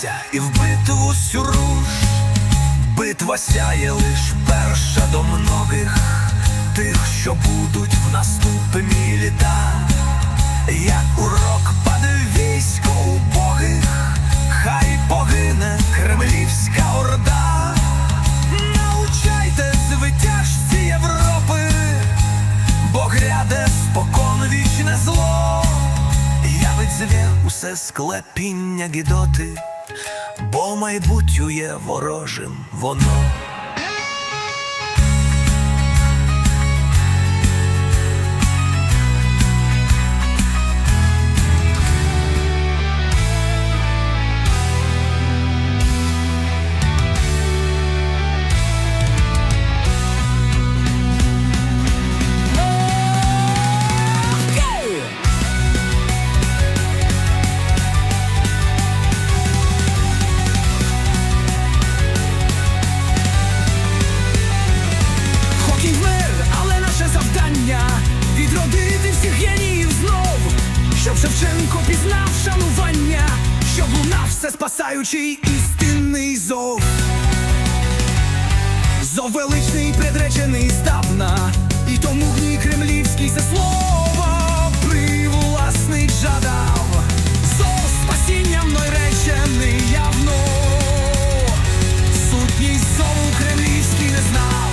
Збирайся і в битву сюруш, битва сяє лиш перша до многих, тих, що будуть в наступні літа, як урок паде військо убогих, хай погине кремлівська орда. Научайте звитяжці Європи, бо гряде спокон вічне зло, звір усе склепіння гідоти, бо майбутнє ворожим воно. Шевченко пізнав шанування, щоб лунав все спасаючий істинний зов. Зов величний предречений здавна, і тому гній кремлівський це слово привласний жадав. Зов спасіння мною речений явно, сутність зову кремлівський не знав.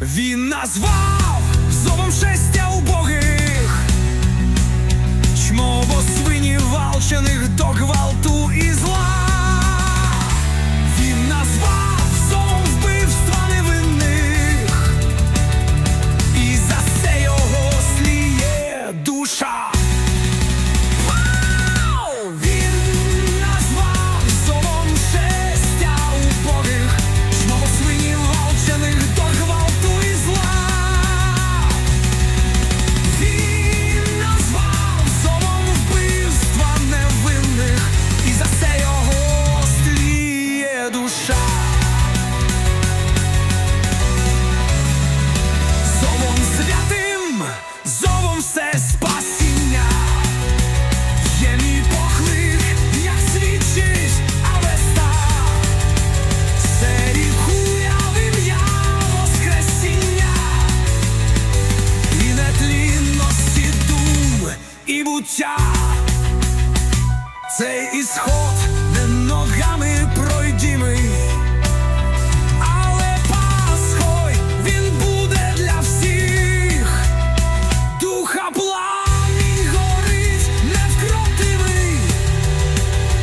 Він назвав і буття. Цей ісход не ногами пройдімий, але Пасхой він буде для всіх. Духа пламінь горить невкротимий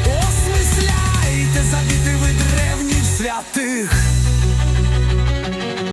Осмисляйте завіти ви древніх святих